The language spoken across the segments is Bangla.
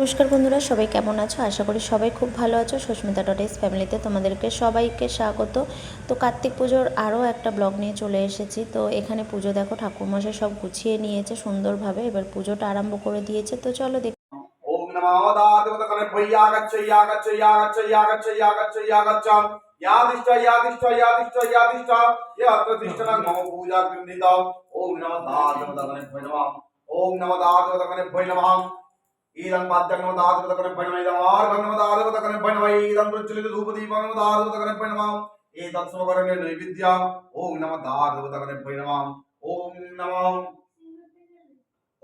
নমস্কার বন্ধুরা সবাই কেমন আছো আশা করি সবাই খুব ভালো আছো সুস্মিতা ডটেস ফ্যামিলিতে তোমাদেরকে সবাইকে স্বাগত তো কার্তিক পুজোর আরও একটা ব্লগ নিয়ে চলে এসেছি তো এখানে পুজো দেখো ঠাকুরমশাই সব গুছিয়ে নিয়েছে সুন্দরভাবে এবার পুজোটা আরম্ভ করে দিয়েছে তো চলো দেখ ओम नमो दातवतकने भय्यागच्छ यागच्छ यागच्छ यागच्छ यागच्छ यागच्छ यादिष्ट यादिष्ट यादिष्ट यादिष्ट यत्र तिष्ठनं मम पूजा कृन्दित ओम नमो दातवतकने भय नमः ओम नमो दातवतकने भय नमः ఈదం పాద్యగ్నమ దాదవత కనపడిన ఈదం ఆర్గనమ దాదవత కనపడిన ఈదం రుచులకు ధూపదీపనమ దాదవత కనపడిన ఏ తత్స్వకరణ నైవేద్య ఓం నమ దాదవత కనపడిన ఓం నమ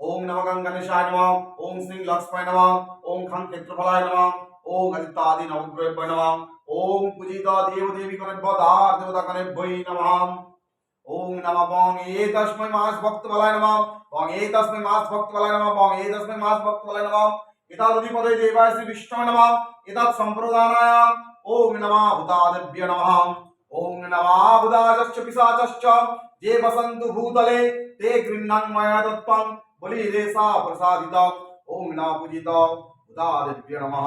ఓం నమ గంగనేశాయ నమ ఓం శ్రీ లక్ష్మణ నమ ఓం ఖం క్షేత్రఫలాయ నమ ఓం అదితాది నవగ్రహ నమ ఓం పూజిత దేవదేవి కనప దాదవత కనపడిన నమ ওং নম বং এ তস্মৈ মাস ভক্ত বলায় নম বং এ তস্মৈ মাস ভক্ত বলায় নম বং এ তস্মৈ মাস ভক্ত বলায় নম এতাদি পদে দেবায় শ্রী বিষ্ণু নম এতাৎ সম্প্রদানায় ওং নমা ভূতাদেব্য নম ওং নমা ভূতাজশ্চ পিসাচশ্চ যে বসন্ত ভূতলে ते गृह्णां मया दत्तं बलिरेसा प्रसादितौ ॐ नापूजितौ उदादिव्य नमः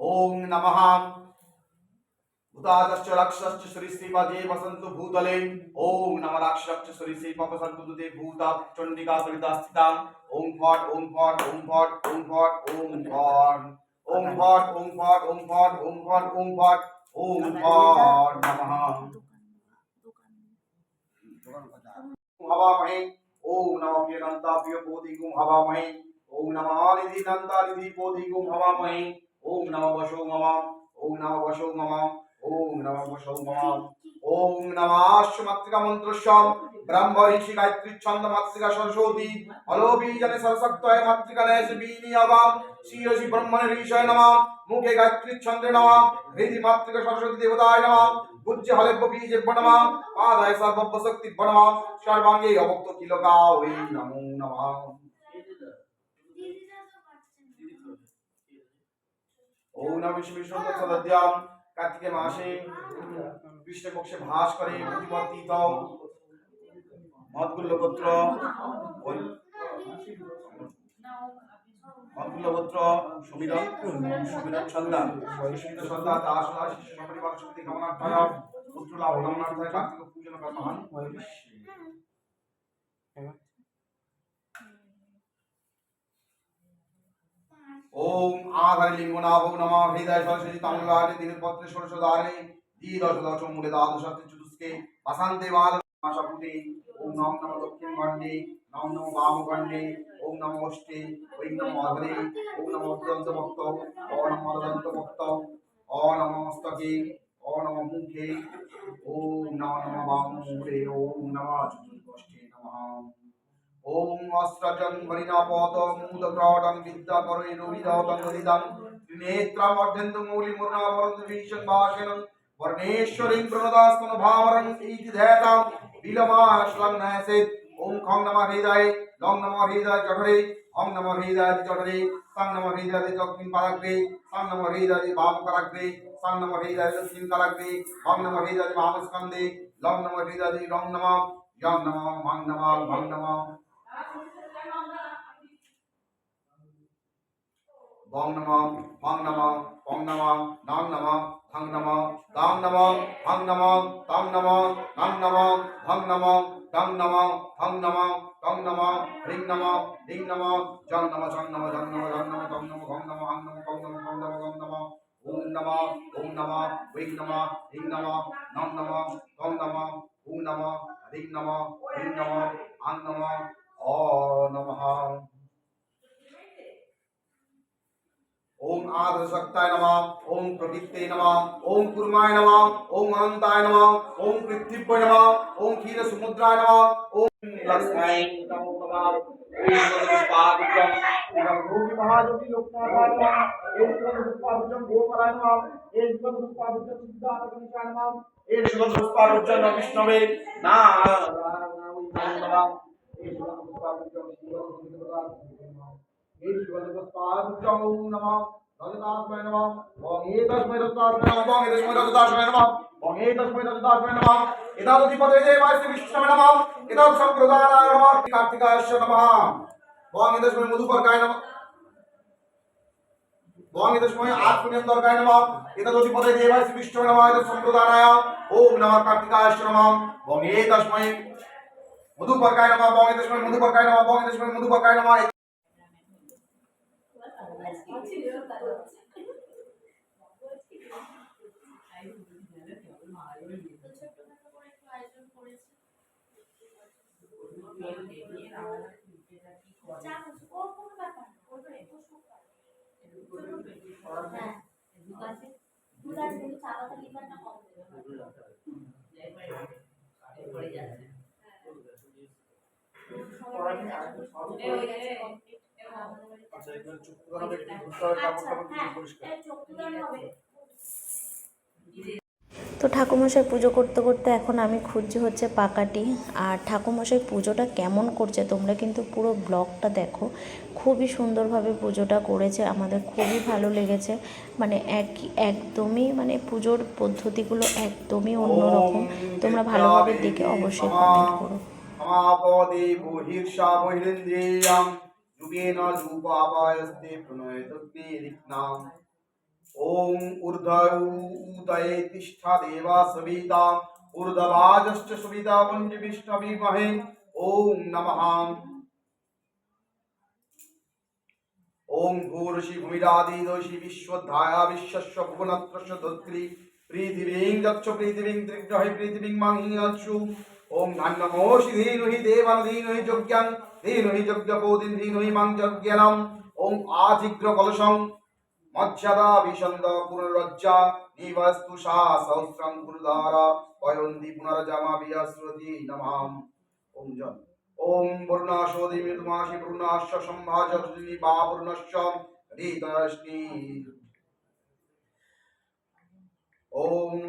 ॐ नमः। उदादश्च रक्षश्च श्रीश्रीपदे वसन्तु भूतले। ॐ नम रक्षश्च श्रीश्रीपवसन्तु दुते भूता चण्डिका सविता स्थिता। ॐ फट् ॐ फट् ॐ फट् ॐ फट् ॐ फट्। ॐ फट् ॐ फट् ॐ फट् ॐ फट् ॐ फट् ॐ फट् नमः। हवामहे ॐ नमः प्रियनन्ताप्रिय बोधिगुं हवामहे ॐ नमः निधि ওং নম বসৌ মমাম ওং নম বসৌ মমাম ওং নম বসৌ মমাম মাতৃকা মন্ত্রস্যম, ব্রহ্ম ঋষি গায়ত্রী ছন্দ মাতৃকা সরস্বতী অলবীজনে সরসক্তয় মাতৃকা নেশবীনি আবাম শ্রীয়সি ব্রহ্মণে ঋষয় নমা, মুখে গায়ত্রী ছন্দে নমা, হৃদি মাতৃকা সরস্বতী দেবতায় নমা বুদ্ধি হলেব্য বীজে বনমা পাদায় সর্বব্য শক্তি বনমা সর্বাঙ্গে অবক্ত কিলকা ওই নমো নমা। ও নবী শিবের সম্পদ কার্তিকে মাসে কৃষ্ণপক্ষে ভাস করে প্রতিপত্তিত মদগুল্লপত্র মদগুল্লপত্র সুমিরন সুমিরন সন্তান সুমিরন সন্তান তা আসনা শিশু সপরিবার শক্তি কামনার্থায় পুত্র লাভ কামনার্থায় কার্তিক পূজন ওম আধারে লিঙ্গনাভ নমঃ। হৃদয় সরস্বতী তামিলনাড়ে দিনপত্রে ষোড়শদারে দ্বিদশ দশ দশ মূলে দ্বাদশ চতুষ্কে বাসান্তে বাল মাসাপুটে ওম নম নম দক্ষিণ গণ্ডে নম নম বাম গণ্ডে ওম নম অষ্টে ওই নম অধরে, ওম নম অদন্ত ভক্ত, অ নম অদন্ত ভক্ত, অ নম মুখে, ওম নম নম বাম মূলে ওম নম চতুর্গষ্ঠে নমঃ। ওম অস্ত্রজং হরিণাপদ মূলক্রডং বিদ্যাপরে রবিদতং নদিদং নেত্রামর্ধেন্দু মৌলি মুর্ণাবরন্ত ভীষণ ভাষণ বর্ণেশ্বরীং প্রণদাস্তন ভাবরং ইতি ধ্যাতাম। বিলমাশ্লং নাসিত ওম খং নমঃ হৃদয়ে। লং নমঃ হৃদয় জঠরে অং নমঃ হৃদয় জঠরে সাং নমঃ হৃদয় দক্ষিণ পারাগ্রে। সাং নমঃ হৃদয় বাম করাগ্রে সাং নমঃ হৃদয় দক্ষিণ করাগ্রে অং নমঃ হৃদয় বাম স্কন্ধে। লং নমঃ হৃদয় রং নমঃ। ইয়ং নমঃ, মং নমঃ ভং নমঃ। বং নমঃ মং নমঃ পং নমঃ নাং নমঃ থং নমঃ দাং নমঃ ভং নমঃ তং নমঃ নং নমঃ ভং নমঃ টং নমঃ থং নমঃ টং নমঃ হ্রিং নমঃ ডিং নমঃ জং নমঃ জং নমঃ জং নমঃ জং নমঃ টং নমঃ ভং নমঃ আং নমঃ কং নমঃ কং নমঃ গং নমঃ ওম নমঃ ওম নমঃ ঐং নমঃ হিং নমঃ নং নমঃ টং নমঃ ওম নমঃ হ্রিং নমঃ হিং নমঃ আং নমঃ नमः ओम आदर्शक्ताय नमः ओम प्रवित्ते नमः ओम कुर्माय नमः ओम अनंताय नमः ओम पृथ्वीपय नमः ओम खीर समुद्राय नमः ओम लक्ष्माय नमः ओम पादुकम रघुवी महाजोगी लोकनाथाय नमः ओम पादुकम गोपराय नमः ओम पादुकम सिद्धार्थनिशाय नमः ओम पादुकम विष्णुवे नारायणाय नमः এই সুগন্ধ পুষ্পাঞ্চম শিবরঞ্জিতপদান এই সুগন্ধ পুষ্পাঞ্চম নমঃ রজতাস্মৈ নমঃ ওং এই তস্মৈ রজতাস্মৈ নমঃ ওং এই তস্মৈ রজতাস্মৈ নমঃ ওং এই তস্মৈ রজতাস্মৈ নমঃ এতাদতি পদে জয় বাসি বিষ্ণু নমঃ এতাদ সম্প্রদানায় নমঃ কার্তিকায়স্য নমঃ ওং এই তস্মৈ মধুপরকায় নমাম এটা যদি নমাম এটা সম্প্রদানায় কার্তিকায় নমাম ওং नमः एतत् सम्प्रदानाय ॐ नमः कार्तिकायस्य नमः ॐ एतस्मै मधुपर्काय नमः ॐ एतस्मै मधुपर्काय नमः ॐ एतस्मै मधुपर्काय नमः আচ্ছা এখানে চুপ করে হবে একটু ঘুরতে হবে কাপড় টাপড় দিয়ে পরিষ্কার। তো ঠাকুমশাই পুজো করতে করতে এখন আমি খুঁজছি হচ্ছে পাকাটি। আর ঠাকুমশাই পুজোটা কেমন করছে তোমরা কিন্তু পুরো ব্লগটা দেখো। খুবই সুন্দরভাবে পুজোটা করেছে আমাদের খুবই ভালো লেগেছে। মানে এক একদমই মানে পুজোর পদ্ধতিগুলো একদমই অন্যরকম। তোমরা ভালোভাবে দেখে অবশ্যই কমেন্ট করো। সমাপদে বহির্ষা বহিরেন্দ্রিয়াম। যুগেন যুপাবায়স্তে প্রণয়তগ্নে রিক্নাম ওম ঊর্ধ্বৌ উদয়ে তিষ্ঠা দেবা সবিতা। ঊর্ধ্ববাজশ্চ সবিতা মঞ্জু বিষ্ণবিমহে ওম নমঃ। ওম ভূর্ষি ভূমিরাদিদোষি বিশ্বধ্যায়া বিশ্বস্য ভুবনত্রস্য ধত্রী। পৃথিবীং যচ্ছ, পৃথিবীং দৃগ্রহে পৃথিবীং মাংহি ॐ धन्नमोषि धीनुहि देवं धीनुहि यज्ञं धीनुहि यज्ञपोदिं धीनुहि मां यज्ञनम् ॐ आधिग्रकलशं मध्यदा विशन्द पुनरज्जा निवस्तु सा सहस्रं गुरुधारा वयन्ति पुनरजमाभियस्रति नमः ॐ जन ॐ वरुणाशोदिमितुमासि वरुणाश्च सम्भाजर्जुनि वा वरुणश्च रीतश्नी ॐ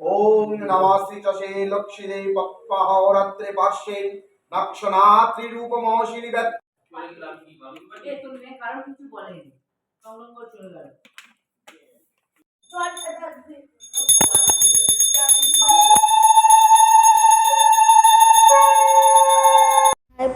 ওম নমাসি চষে লক্ষ্মীদে পপ্পাহ রাত্রে পার্শ্বে নাক্ষনাত্রি রূপ মহসিনী ব্যত কারণ কিছু বলেনি চলে গেল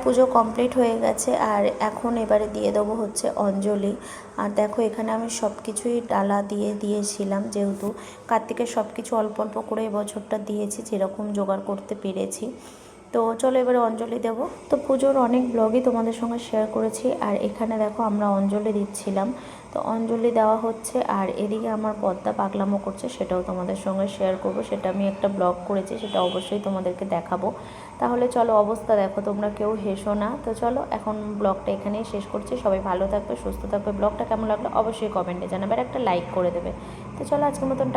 পুজো কমপ্লিট হয়ে গেছে, আর এখন এবারে দিয়ে দেবো হচ্ছে অঞ্জলি। আর দেখো এখানে আমি সব কিছুই ডালা দিয়ে দিয়েছিলাম যেহেতু। কার্তিকের সব কিছু অল্প অল্প করে এবছরটা দিয়েছি, যেরকম জোগাড় করতে পেরেছি। তো চলো এবারে অঞ্জলি দেব। তো পুজোর অনেক ব্লগই তোমাদের সঙ্গে শেয়ার করেছি, আর এখানে দেখো আমরা অঞ্জলি দিচ্ছিলাম। তো অঞ্জলি দেওয়া হচ্ছে আর এদিকে আমার পদ্মা পাগলামো করছে, সেটাও তোমাদের সঙ্গে শেয়ার করব। সেটা আমি একটা ব্লগ করেছি, সেটা অবশ্যই তোমাদেরকে দেখাবো। তাহলে চলো অবস্থা দেখো, তোমরা কেউ হেসো না। তো চলো, এখন ব্লগটা এখানেই শেষ করছি। সবাই ভালো থাকবে, সুস্থ থাকবে। ব্লগটা কেমন লাগল অবশ্যই কমেন্টে জানাবে আর একটা লাইক করে দেবে। তো চলো আজকের মতন